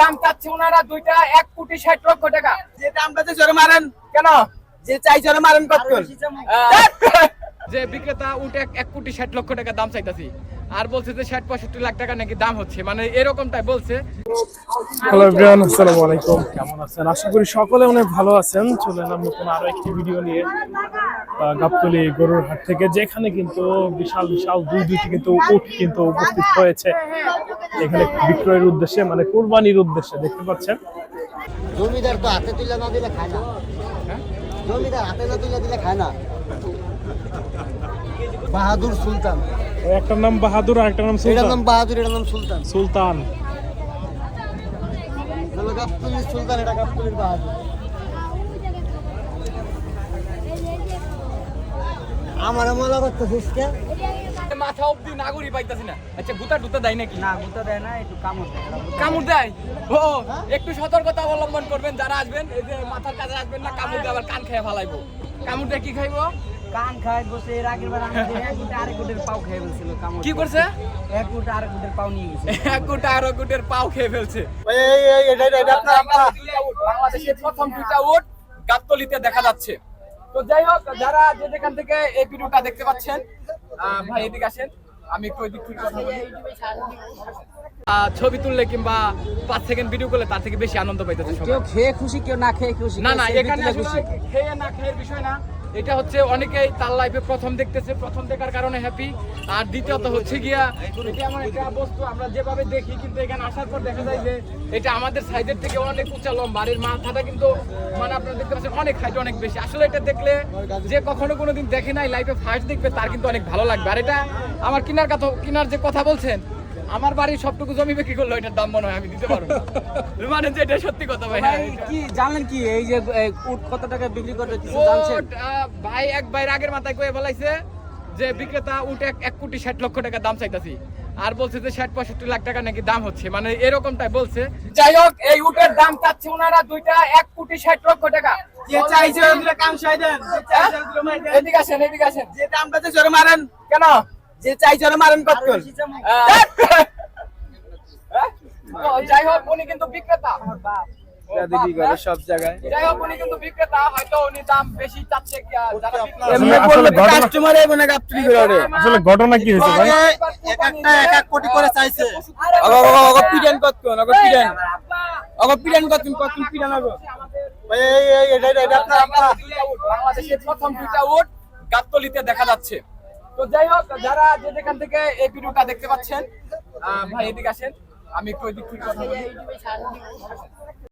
দাম চাচ্ছে ওনারা দুইটা এক কোটি ষাট লক্ষ টাকা। যে দামটা জোরে মারেন কেন? যে চাই জোরে মারেন কত? যে বিক্রেতা উঠে এক এক কোটি ষাট লক্ষ টাকা দাম চাইতাছি। আর বলছে যে ষাট পঁয়ষট্টি লাখ টাকা নাকি দাম হচ্ছে। মানে এরকমটাই বলছে। হ্যালো এভরিওয়ান আসসালামু আলাইকুম। কেমন আছেন? আশা করি সকলে অনেক ভালো আছেন। চলে এলাম নতুন আরও একটি ভিডিও নিয়ে গাবতলী গরুর হাট থেকে যেখানে কিন্তু বিশাল বিশাল দুই দুইটি কিন্তু উট কিন্তু উপস্থিত হয়েছে। এখানে বিক্রয়ের উদ্দেশ্যে মানে কুরবানির উদ্দেশ্যে দেখতে পাচ্ছেন। জমিদার তো হাতে তুলে না দিলে খায় না। জমিদার হাতে না তুলে দিলে খায় না। বাহাদুর সুলতান। একটার নাম বাহাদুর আর একটার নাম এটার নাম বাহাদুর এটার নাম সুলতান। সুলতান। হলো গাবতলির সুলতান এটা গাবতলির বাহাদুর। আমার মজা করতেছিস কে? মাথা অব্দি নাগরি পাইতাছি না। আচ্ছা গুতা টুতা দেয় নাকি? না গুতা দেয় না একটু কামড় দেয়। কামড় দেয়? ও একটু সতর্কতা অবলম্বন করবেন যারা আসবেন এই যে মাথার কাছে আসবেন না কামড় দিয়ে আবার কান খেয়ে ফালাইবো। কামড় দিয়ে কি খাইবো? কান খায় বসে এর আগের বার আমাদের এক গুটে আরেক গুটের পাও খেয়ে ফেলছিল কামড় কি করছে? এক গুটে আরেক গুটের পাও নিয়ে গেছে। এক গোটা আরও গোটের পাও খেয়ে ফেলছে। এই এই এটা এটা আপনার আপনার। বাংলাদেশের প্রথম দুইটা উট গাবতলিতে দেখা যাচ্ছে। তো যাই হোক যারা যে যেখান থেকে এই ভিডিওটা দেখতে পাচ্ছেন আহ, ভাই এদিকে আসেন। আমি একটু ওই দিক থেকে কথা বলি। আহ, ছবি তুললে কিংবা পাঁচ সেকেন্ড ভিডিও করলে তার থেকে বেশি আনন্দ পাইতেছে কেউ খেয়ে খুশি কেউ না খেয়ে খুশি না না এখানে আসলে খেয়ে না খেয়ে বিষয় না। এটা হচ্ছে অনেকেই তার লাইফে প্রথম দেখতেছে, প্রথম দেখার কারণে হ্যাপি আর দ্বিতীয়ত হচ্ছে গিয়া, এটা একটা বস্তু, আমরা যেভাবে দেখি, কিন্তু এখানে আসার পর দেখা যায় যে এটা আমাদের সাইজের থেকে অনেক উঁচা লম্বা। আর এর মাথাটা কিন্তু মানে আপনারা দেখতে পাচ্ছেন, অনেক হাইট অনেক বেশি। আসলে এটা দেখলে যে কখনো কোনোদিন দেখে নাই লাইফে ফার্স্ট দেখবে, তার কিন্তু অনেক ভালো লাগবে। আর এটা আমার কিনার কথা কিনার যে কথা বলছেন আমার বাড়ির সবটুকু জমি বিক্রি করল এটার দাম মনে হয় আমি দিতে পারব। মানে যে এটা সত্যি কথা ভাই হ্যাঁ, কি জানলেন কি? এই যে উট কত টাকা বিক্রি করবে কিছু জানছেন? উট, ভাই এক ভাইয়ের আগের মাথায় কয়ে বলাইছে যে বিক্রেতা উঠ এক এক কোটি ষাট লক্ষ টাকা দাম চাইতাছি। আর বলছে যে ষাট পঁয়ষট্টি লাখ টাকা নাকি দাম হচ্ছে। মানে এরকমটাই বলছে। যাই হোক এই উটের দাম চাচ্ছে ওনারা দুইটা এক কোটি ষাট লক্ষ টাকা। যে চাই জোরে দিলে কাম সাই দেন? যে চাই মারেন দেন। এদিকে আসেন এদিকে আসেন। যে দামটা যে জোরে মারেন। কেন? যে চাই জোরে মারেন হ্যাঁ? ও, যাই হোক উনি কিন্তু বিক্রেতা? সব জায়গায়। যাই হোক উনি কিন্তু বিক্রেতা। হয়তো উনি দাম বেশি চাচ্ছে আসলে কাস্টমার মনে গাবতলি করে আসলে ঘটনা কি হয়েছে ভাই? এক একটা এক এক কোটি করে চাইছে। পিডান পিডান পিডান পিডান এই এই এই এটা এটা এটা আপনার আপনার বাংলাদেশের প্রথম দুইটা উট গাবতলিতে দেখা যাচ্ছে। তো যাই হোক যারা যে যেখান থেকে এই ভিডিওটা দেখতে পাচ্ছেন আহ, ভাই এদিকে আসেন। আমি একটু ওই দিক থেকে কথা বলি।